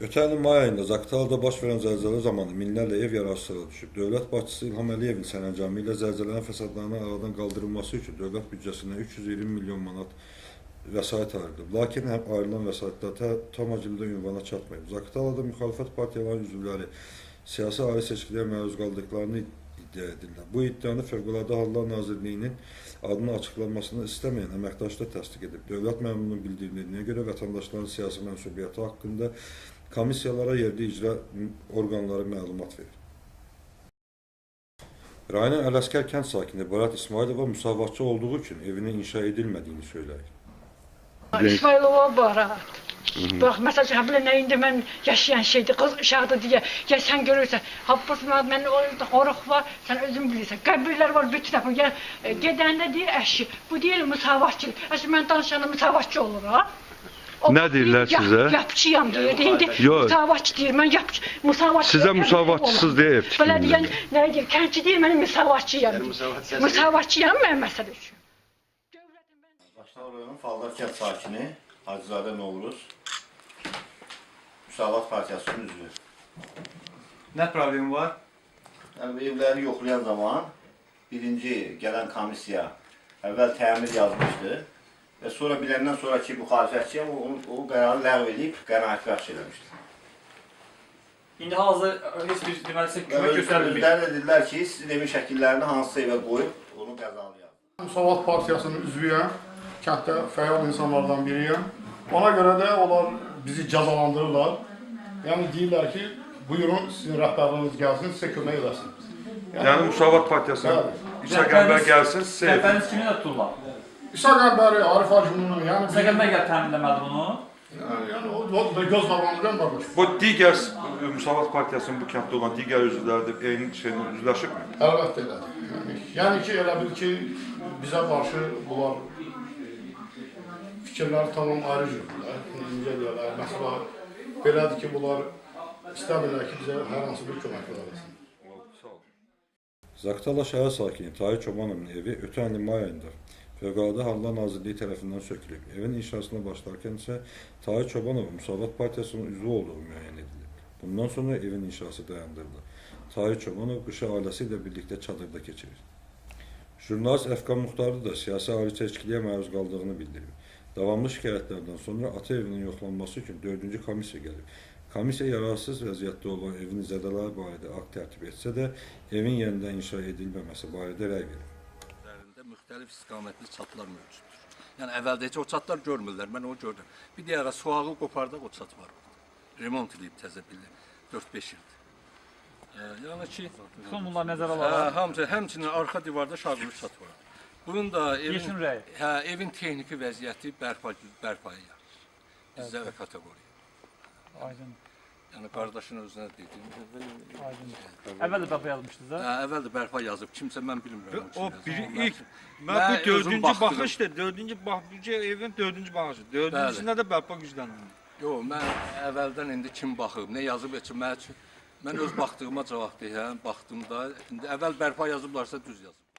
Ötən ilin may ayında Zaqatalada baş verən zəlzələ zamanı minlərlə ev yararsızlığa düşüb. Dövlət başçısı İlham Əliyevin sərəncamı ilə zəlzələnin fəsadlarının aradan qaldırılması üçün dövlət büdcəsindən 320 milyon manat vəsait ayrılıb. Lakin həm ayrılan vəsaitlər ta- tam həcmdə ünvana çatmayıb. Zaqatalada müxalifət partiyalarının üzvləri siyasi ali seçkiliyə məruz qaldıqlarını iddia edirlər. Bu iddianı Fövqəladə Hallar Nazirliyinin adının açıqlanmasını istəməyən əməkdaşlar təsdiq edib. Dövlət məmurunun bildirdiyinə görə vətəndaşların siyasi mənsubiyyəti haqqında komissiyalara yerli icra orqanları məlumat verir. Rayonun Ələskər kənd sakini Barat İsmailova müsavatçı olduğu üçün evinin inşa edilmədiyini söyləyir. İsmailova Barat. Bax, məsələn, hə bilən indi mən yaşayan şeydir, qız uşaqdır deyə, ya sən görürsən, Habbas mən orada xoruq var, sən özün bilirsən. Qəbirlər var bir tərəfə, ya e, gedəndə deyir əşi, bu deyir müsavatçı. Əşi mən danışanda müsavatçı olur ha. O Nə deyirlər yap- sizə? Yapçıyam deyir. İndi Yox. müsavatçı deyir, mən yapçı, müsavatçı. Sizə müsavatçısız deyə ev Belə tikilmir. deyən, nə deyir, kəndçi deyir, mən müsavatçıyam. Yəni deyir. müsavat Müsavatçıyam mən məsələ üçün. Başlar rayonun Faldar kənd sakini Hacızadə Novruz Müsavat Partiyasının üzvü. Nə problemi var? Yəni bu evləri yoxlayan zaman birinci gələn komissiya əvvəl təmir yazmışdı və sonra biləndən sonra ki müxalifətçiyəm o, o qərarı ləğv edib qənaət bəxş eləmişdi. İndi hazır heç bir deməli kömək göstərilmir. özləri də dedilər ki, sizin evin şəkillərini hansısa evə qoyub onu qəzalayaq. Müsavat Partiyasının üzvüyəm. Kənddə fəal insanlardan biriyəm. Ona görə də onlar bizi cəzalandırırlar. Yəni deyirlər ki, buyurun sizin rəhbərliyiniz gəlsin, sizə kömək eləsin. Yəni Müsavat Partiyasına Bəli. İsa Qəmbər gəlsin, sizə. Rəhbəriniz kimi də tuturlar. İsa Qəmbəri, Arif Hacımın, yəni Sizə gəlmək gəl təminləməli bunu. Yəni, yəni o, o da göz qabağındadan qardaş. Bu digər e, Müsavat Partiyasının bu kənddə olan digər üzvləri də eyni şeylə üzləşibmi? Əlbəttə elədir. Yəni, yəni ki, elə bil ki, bizə qarşı bunlar fikirləri tamam ayrı cürdürlər. Necə deyirlər, məsələn, belədir ki, bunlar istəmirlər ki, bizə hər hansı bir kömək ol. Zaqatala şəhər sakini Tahir Çobanovun evi ötən ilin may ayında Fövqəladə Hallar Nazirliyi tərəfindən sökülüb. Evin inşasına başlarkən isə Tahir Çobanovun Müsavat Partiyasının üzvü olduğu müəyyən edilib. Bundan sonra evin inşası dayandırıldı. Tahir Çobanov qışı ailəsi ilə birlikdə çadırda keçirir. Jurnalist Əfqan Muxtarlı da siyasi ali çəkiliyə məruz qaldığını bildirib. Davamlı şikayətlərdən sonra ata evinin yoxlanması üçün 4-cü komissiya gəlib. Komissiya yararsız vəziyyətdə olan evin zədələri barədə akt tərtib etsə də, evin yenidən inşa edilməməsi barədə rəy verib. Müxtəlif istiqamətli çatlar mövcuddur. Yəni əvvəldə heç o çatlar görmürlər, mən onu gördüm. Bir digər suağı qopardaq o çat var. Remont edib təzə bilir. 4-5 ildir. E, yəni ki, Bütün bunlar nəzərə hə, alınır. hamısı həmçinin arxa divarda şarjlı çat var. Bunun da evin hə, evin texniki vəziyyəti bərpa bərpaya. Bizdə və kateqoriya. Aydın. Yəni qardaşın özünə dedim. Əvvəl də bərpa yazmışdınız Hə, ha? əvvəl də bərpa yazıb. Kimsə mən bilmirəm. O biri ilk Mən bu özüm dördüncü baxdırım. baxışdır. Dördüncü bax bu evin dördüncü baxışı. Dördüncüsündə də bərpa gücləndirir. Yox, mən əvvəldən indi kim baxıb, nə yazıb heç mən üçün mən öz baxdığıma cavab deyirəm. Baxdımda indi əvvəl bərpa yazıblarsa düz yazıb.